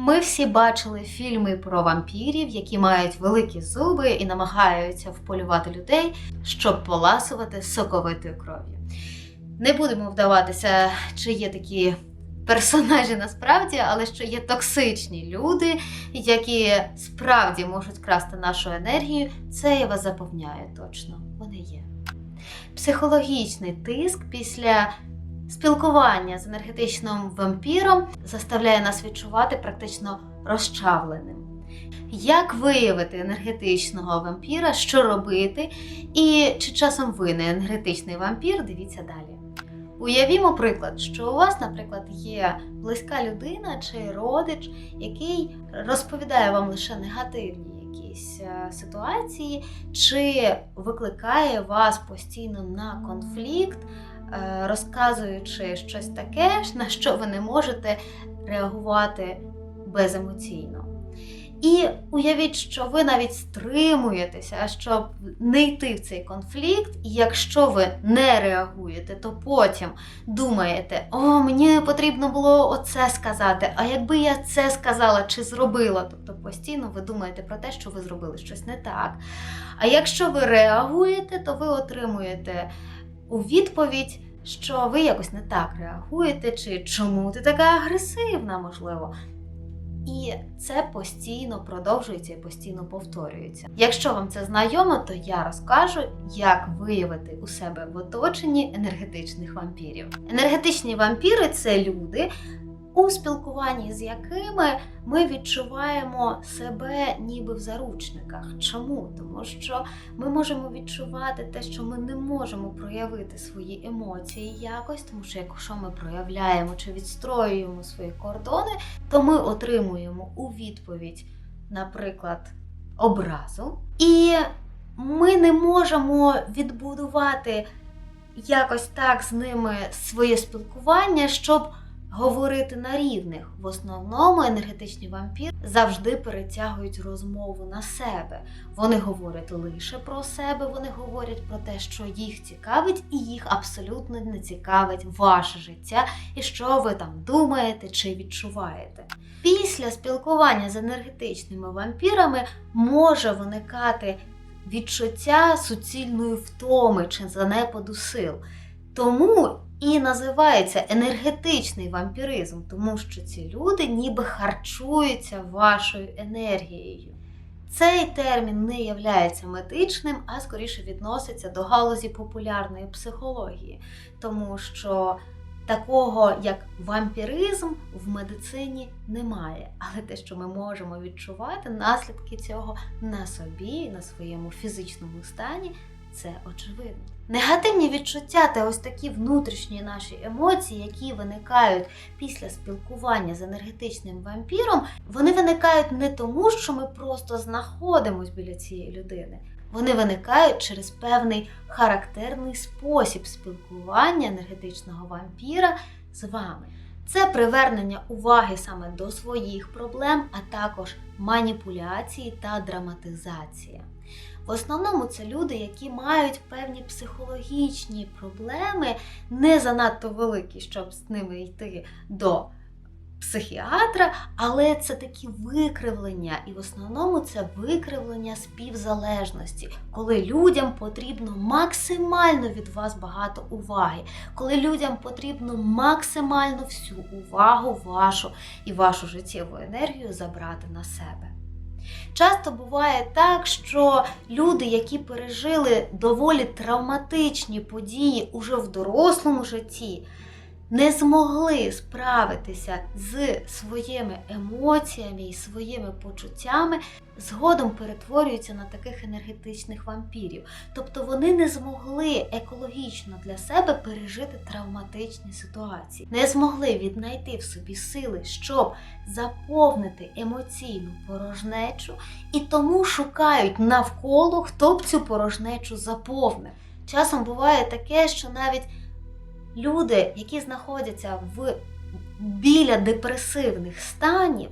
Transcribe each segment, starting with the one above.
Ми всі бачили фільми про вампірів, які мають великі зуби і намагаються вполювати людей, щоб поласувати соковитою кров'ю. Не будемо вдаватися, чи є такі персонажі насправді, але що є токсичні люди, які справді можуть красти нашу енергію, це я вас запевняю точно. Вони є. Психологічний тиск після спілкування з енергетичним вампіром заставляє нас відчувати практично розчавленим. Як виявити енергетичного вампіра, що робити, і чи часом ви не енергетичний вампір, дивіться далі. Уявімо приклад, що у вас, наприклад, є близька людина чи родич, який розповідає вам лише негативні якісь е, ситуації, чи викликає вас постійно на конфлікт, розказуючи щось таке, на що ви не можете реагувати беземоційно. І уявіть, що ви навіть стримуєтеся, щоб не йти в цей конфлікт, і якщо ви не реагуєте, то потім думаєте, о, мені потрібно було оце сказати, а якби я це сказала чи зробила, тобто постійно ви думаєте про те, що ви зробили щось не так. А якщо ви реагуєте, то ви отримуєте у відповідь, що ви якось не так реагуєте, чи чому ти така агресивна, можливо. І це постійно продовжується і постійно повторюється. Якщо вам це знайомо, то я розкажу, як виявити у себе в оточенні енергетичних вампірів. Енергетичні вампіри це люди, у спілкуванні з якими ми відчуваємо себе ніби в заручниках. Чому? Тому що ми можемо відчувати те, що ми не можемо проявити свої емоції якось, тому що якщо ми проявляємо чи відстроюємо свої кордони, то ми отримуємо у відповідь, наприклад, образу, і ми не можемо відбудувати якось так з ними своє спілкування, щоб говорити на рівних. В основному енергетичні вампіри завжди перетягують розмову на себе. Вони говорять лише про себе, вони говорять про те, що їх цікавить, і їх абсолютно не цікавить ваше життя і що ви там думаєте чи відчуваєте. Після спілкування з енергетичними вампірами може виникати відчуття суцільної втоми чи занепаду сил. Тому і називається енергетичний вампіризм, тому що ці люди ніби харчуються вашою енергією. Цей термін не являється медичним, а скоріше відноситься до галузі популярної психології, тому що такого як вампіризм в медицині немає. Але те, що ми можемо відчувати, наслідки цього на собі, на своєму фізичному стані, це очевидно. Негативні відчуття та ось такі внутрішні наші емоції, які виникають після спілкування з енергетичним вампіром, вони виникають не тому, що ми просто знаходимося біля цієї людини. Вони виникають через певний характерний спосіб спілкування енергетичного вампіра з вами. Це привернення уваги саме до своїх проблем, а також маніпуляції та драматизація. В основному це люди, які мають певні психологічні проблеми, не занадто великі, щоб з ними йти до психіатра, але це такі викривлення, і в основному це викривлення співзалежності, коли людям потрібно максимально від вас багато уваги, коли людям потрібно максимально всю увагу вашу і вашу життєву енергію забрати на себе. Часто буває так, що люди, які пережили доволі травматичні події уже в дорослому житті, не змогли справитися з своїми емоціями і своїми почуттями, згодом перетворюються на таких енергетичних вампірів. Тобто вони не змогли екологічно для себе пережити травматичні ситуації, не змогли віднайти в собі сили, щоб заповнити емоційну порожнечу, і тому шукають навколо, хто б цю порожнечу заповнив. Часом буває таке, що навіть люди, які знаходяться в біля депресивних станів,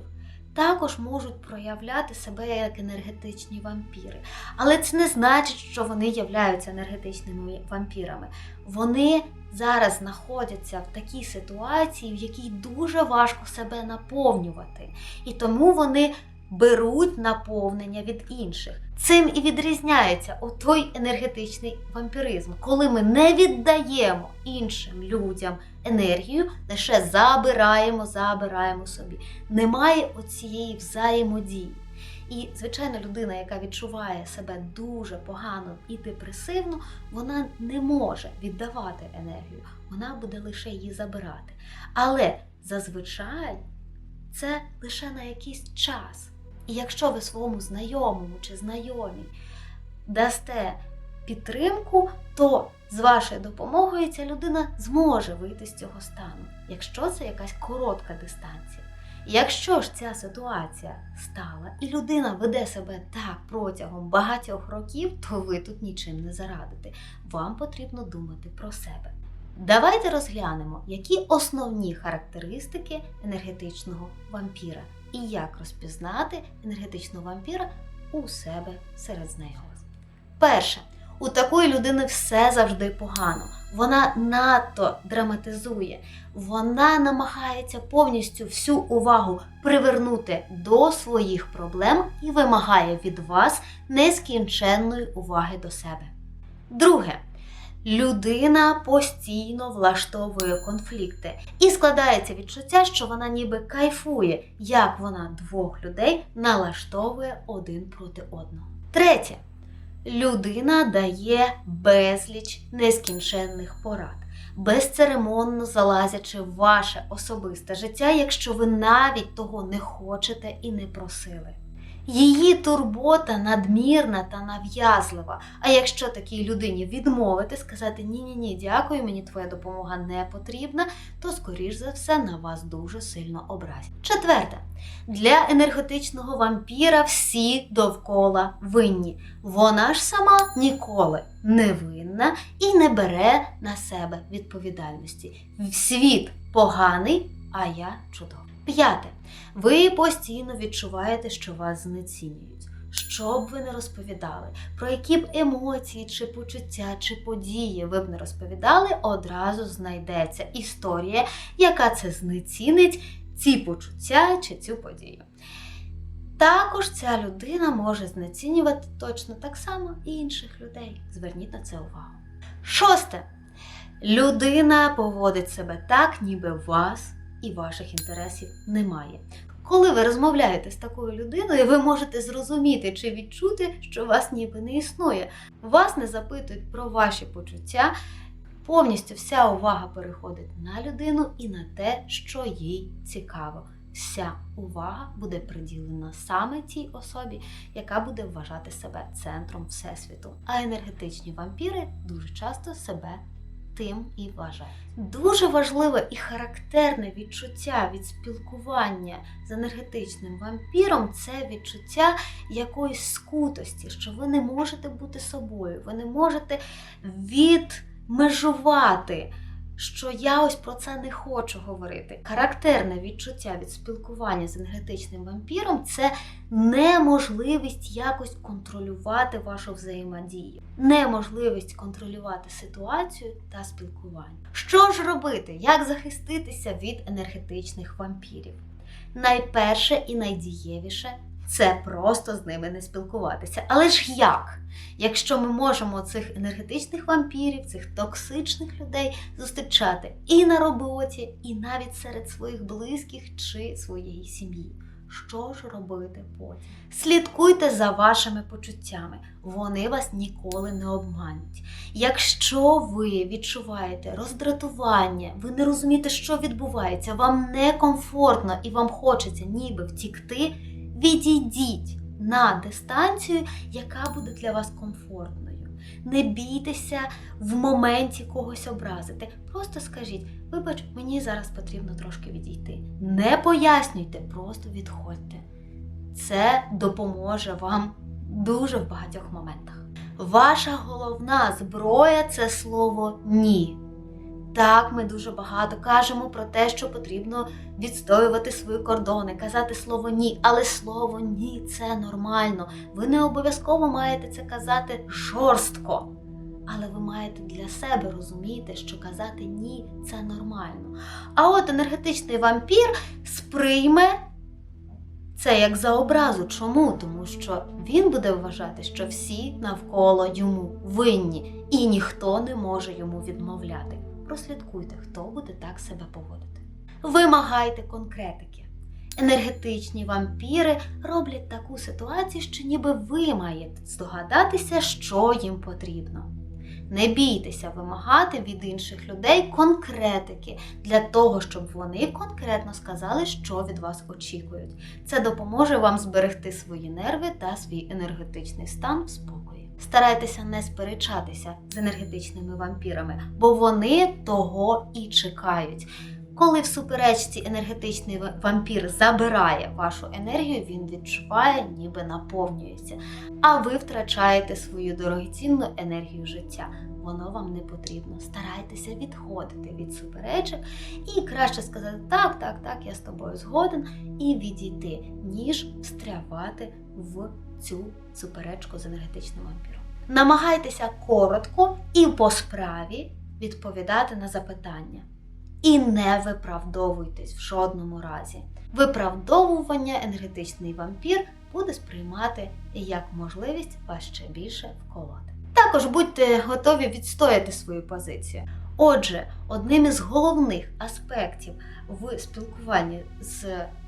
також можуть проявляти себе як енергетичні вампіри. Але це не значить, що вони являються енергетичними вампірами. Вони зараз знаходяться в такій ситуації, в якій дуже важко себе наповнювати. І тому вони беруть наповнення від інших. Цим і відрізняється отой енергетичний вампіризм, коли ми не віддаємо іншим людям енергію, лише забираємо, забираємо собі. Немає оцієї взаємодії. І, звичайно, людина, яка відчуває себе дуже погано і депресивно, вона не може віддавати енергію, вона буде лише її забирати. Але зазвичай це лише на якийсь час. І якщо ви своєму знайомому чи знайомій дасте підтримку, то з вашою допомогою ця людина зможе вийти з цього стану, якщо це якась коротка дистанція. Якщо ж ця ситуація стала і людина веде себе так протягом багатьох років, то ви тут нічим не зарадите. Вам потрібно думати про себе. Давайте розглянемо, які основні характеристики енергетичного вампіра і як розпізнати енергетичного вампіра у себе серед знайомих. Перше, у такої людини все завжди погано. Вона надто драматизує, вона намагається повністю всю увагу привернути до своїх проблем і вимагає від вас нескінченної уваги до себе. Друге, людина постійно влаштовує конфлікти і складається відчуття, що вона ніби кайфує, як вона двох людей налаштовує один проти одного. Третє. Людина дає безліч нескінченних порад, безцеремонно залазячи в ваше особисте життя, якщо ви навіть того не хочете і не просили. Її турбота надмірна та нав'язлива. А якщо такій людині відмовити, сказати ні-ні ні, дякую, мені твоя допомога не потрібна, то скоріш за все на вас дуже сильно образять. Четверте, для енергетичного вампіра всі довкола винні. Вона ж сама ніколи не винна і не бере на себе відповідальності. Світ поганий, а я чудова. П'яте. Ви постійно відчуваєте, що вас знецінюють. Що б ви не розповідали, про які б емоції, чи почуття, чи події ви б не розповідали, одразу знайдеться історія, яка це знецінить, ці почуття чи цю подію. Також ця людина може знецінювати точно так само і інших людей. Зверніть на це увагу. Шосте. Людина поводить себе так, ніби вас і ваших інтересів немає. Коли ви розмовляєте з такою людиною, ви можете зрозуміти чи відчути, що вас ніби не існує. Вас не запитують про ваші почуття. Повністю вся увага переходить на людину і на те, що їй цікаво. Вся увага буде приділена саме тій особі, яка буде вважати себе центром Всесвіту. А енергетичні вампіри дуже часто себе тим і вважають. Дуже важливе і характерне відчуття від спілкування з енергетичним вампіром це відчуття якоїсь скутості, що ви не можете бути собою, ви не можете відмежувати. Що я ось про це не хочу говорити. Характерне відчуття від спілкування з енергетичним вампіром це неможливість якось контролювати вашу взаємодію, неможливість контролювати ситуацію та спілкування. Що ж робити? Як захиститися від енергетичних вампірів? Найперше і найдієвіше це просто з ними не спілкуватися. Але ж як? Якщо ми можемо цих енергетичних вампірів, цих токсичних людей зустрічати і на роботі, і навіть серед своїх близьких чи своєї сім'ї. Що ж робити потім? Слідкуйте за вашими почуттями, вони вас ніколи не обмануть. Якщо ви відчуваєте роздратування, ви не розумієте, що відбувається, вам некомфортно і вам хочеться ніби втікти, відійдіть на дистанцію, яка буде для вас комфортною. Не бійтеся в моменті когось образити. Просто скажіть, вибач, мені зараз потрібно трошки відійти. Не пояснюйте, просто відходьте. Це допоможе вам дуже в багатьох моментах. Ваша головна зброя це слово ні. Так, ми дуже багато кажемо про те, що потрібно відстоювати свої кордони, казати слово ні, але слово ні це нормально. Ви не обов'язково маєте це казати жорстко. Але ви маєте для себе розуміти, що казати ні це нормально. А от енергетичний вампір сприйме це як за образу. Чому? Тому що він буде вважати, що всі навколо йому винні, і ніхто не може йому відмовляти. Прослідкуйте, хто буде так себе поводити. Вимагайте конкретики. Енергетичні вампіри роблять таку ситуацію, що ніби ви маєте здогадатися, що їм потрібно. Не бійтеся вимагати від інших людей конкретики для того, щоб вони конкретно сказали, що від вас очікують. Це допоможе вам зберегти свої нерви та свій енергетичний стан в спокої. Старайтеся не сперечатися з енергетичними вампірами, бо вони того і чекають. Коли в суперечці енергетичний вампір забирає вашу енергію, він відчуває, ніби наповнюється. А ви втрачаєте свою дорогоцінну енергію життя. Воно вам не потрібно. Старайтеся відходити від суперечок і краще сказати так, так, так, я з тобою згоден, і відійти, ніж встрявати в цю суперечку з енергетичним вампіром. Намагайтеся коротко і по справі відповідати на запитання. І не виправдовуйтесь в жодному разі. Виправдовування енергетичний вампір буде сприймати як можливість вас ще більше вколоти. Також будьте готові відстояти свою позицію. Отже, одним із головних аспектів в спілкуванні з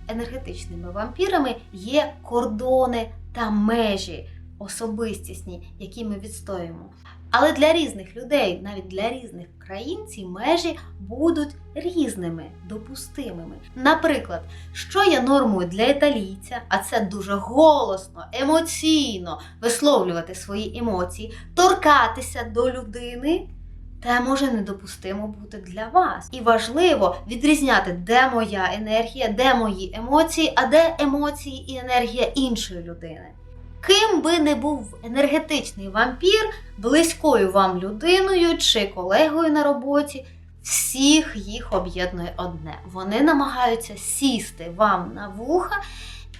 енергетичними вампірами є кордони та межі особистісні, які ми відстоюємо. Але для різних людей, навіть для різних країн, ці межі будуть різними, допустимими. Наприклад, що є нормою для італійця, а це дуже голосно, емоційно висловлювати свої емоції, торкатися до людини. Те може недопустимо бути для вас. І важливо відрізняти, де моя енергія, де мої емоції, а де емоції і енергія іншої людини. Ким би не був енергетичний вампір, близькою вам людиною чи колегою на роботі, всіх їх об'єднує одне. Вони намагаються сісти вам на вуха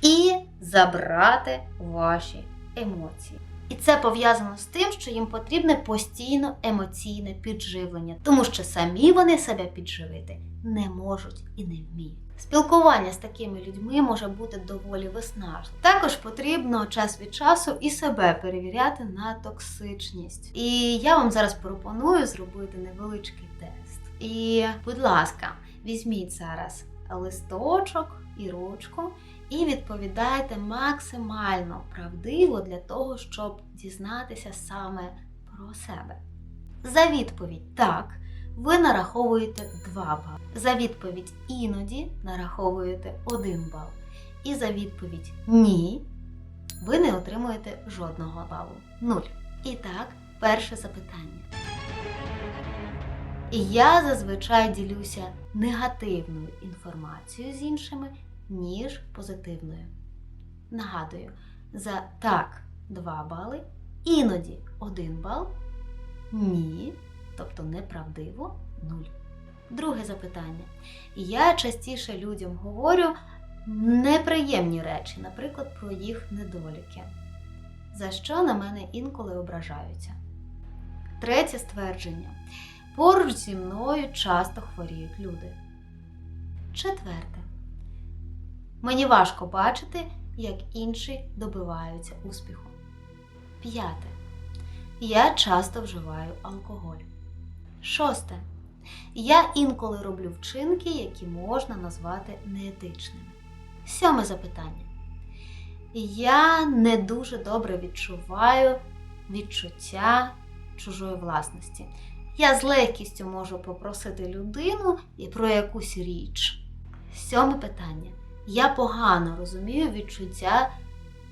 і забрати ваші емоції. І це пов'язано з тим, що їм потрібне постійно емоційне підживлення, тому що самі вони себе підживити не можуть і не вміють. Спілкування з такими людьми може бути доволі виснажним. Також потрібно час від часу і себе перевіряти на токсичність. І я вам зараз пропоную зробити невеличкий тест. І, будь ласка, візьміть зараз листочок і ручку і відповідайте максимально правдиво для того, щоб дізнатися саме про себе. За відповідь так, ви нараховуєте 2 бали. За відповідь іноді нараховуєте 1 бал. І за відповідь ні, ви не отримуєте жодного балу. Нуль. І так, перше запитання. Я зазвичай ділюся негативною інформацією з іншими, ніж позитивною. Нагадую, за так 2 бали, іноді 1 бал, ні, тобто неправдиво 0. Друге запитання. Я частіше людям говорю неприємні речі, наприклад, про їх недоліки, за що на мене інколи ображаються. Третє ствердження. Поруч зі мною часто хворіють люди. Четверте. Мені важко бачити, як інші добиваються успіху. П'яте. Я часто вживаю алкоголь. Шосте. Я інколи роблю вчинки, які можна назвати неетичними. Сьоме запитання. Я не дуже добре відчуваю відчуття чужої власності. Я з легкістю можу попросити людину про якусь річ. Сьоме питання. Я погано розумію відчуття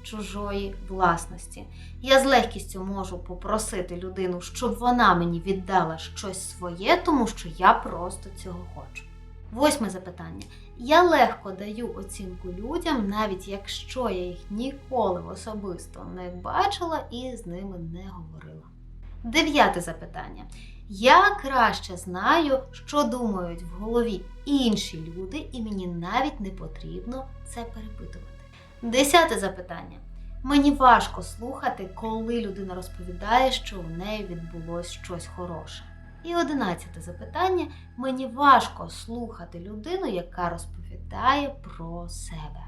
чужої власності. Я з легкістю можу попросити людину, щоб вона мені віддала щось своє, тому що я просто цього хочу. Восьме запитання. Я легко даю оцінку людям, навіть якщо я їх ніколи особисто не бачила і з ними не говорила. Дев'яте запитання. Я краще знаю, що думають в голові інші люди, і мені навіть не потрібно це перепитувати. Десяте запитання. Мені важко слухати, коли людина розповідає, що у неї відбулось щось хороше. І одинадцяте запитання. Мені важко слухати людину, яка розповідає про себе.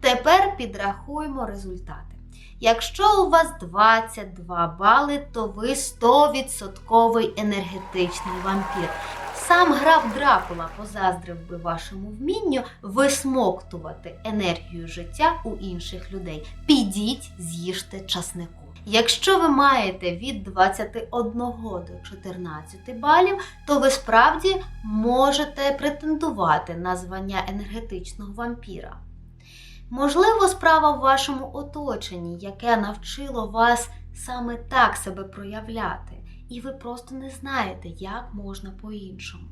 Тепер підрахуємо результати. Якщо у вас 22 бали, то ви 100% енергетичний вампір. Сам граф Дракула позаздрив би вашому вмінню висмоктувати енергію життя у інших людей. Підіть, з'їжте часнику. Якщо ви маєте від 21 до 14 балів, то ви справді можете претендувати на звання енергетичного вампіра. Можливо, справа в вашому оточенні, яке навчило вас саме так себе проявляти, і ви просто не знаєте, як можна по-іншому.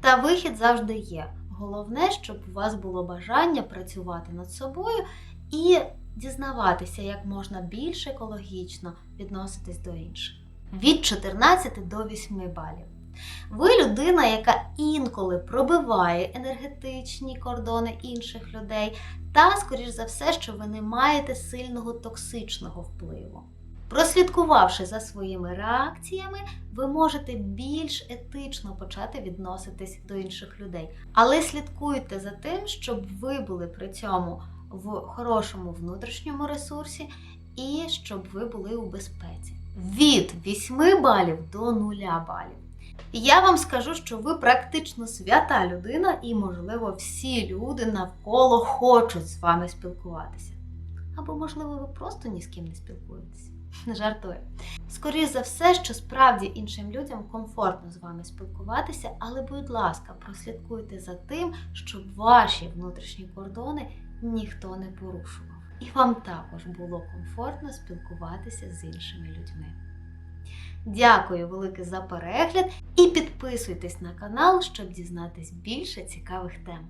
Та вихід завжди є. Головне, щоб у вас було бажання працювати над собою і дізнаватися, як можна більш екологічно відноситись до інших. Від 14 до 8 балів. Ви людина, яка інколи пробиває енергетичні кордони інших людей, та, скоріш за все, що ви не маєте сильного токсичного впливу. Прослідкувавши за своїми реакціями, ви можете більш етично почати відноситись до інших людей. Але слідкуйте за тим, щоб ви були при цьому в хорошому внутрішньому ресурсі і щоб ви були у безпеці. Від 8 балів до 0 балів. Я вам скажу, що ви практично свята людина, і, можливо, всі люди навколо хочуть з вами спілкуватися. Або, можливо, ви просто ні з ким не спілкуєтеся. Не жартую. Скоріше за все, що справді іншим людям комфортно з вами спілкуватися, але, будь ласка, прослідкуйте за тим, щоб ваші внутрішні кордони ніхто не порушував. І вам також було комфортно спілкуватися з іншими людьми. Дякую велике за перегляд і підписуйтесь на канал, щоб дізнатись більше цікавих тем.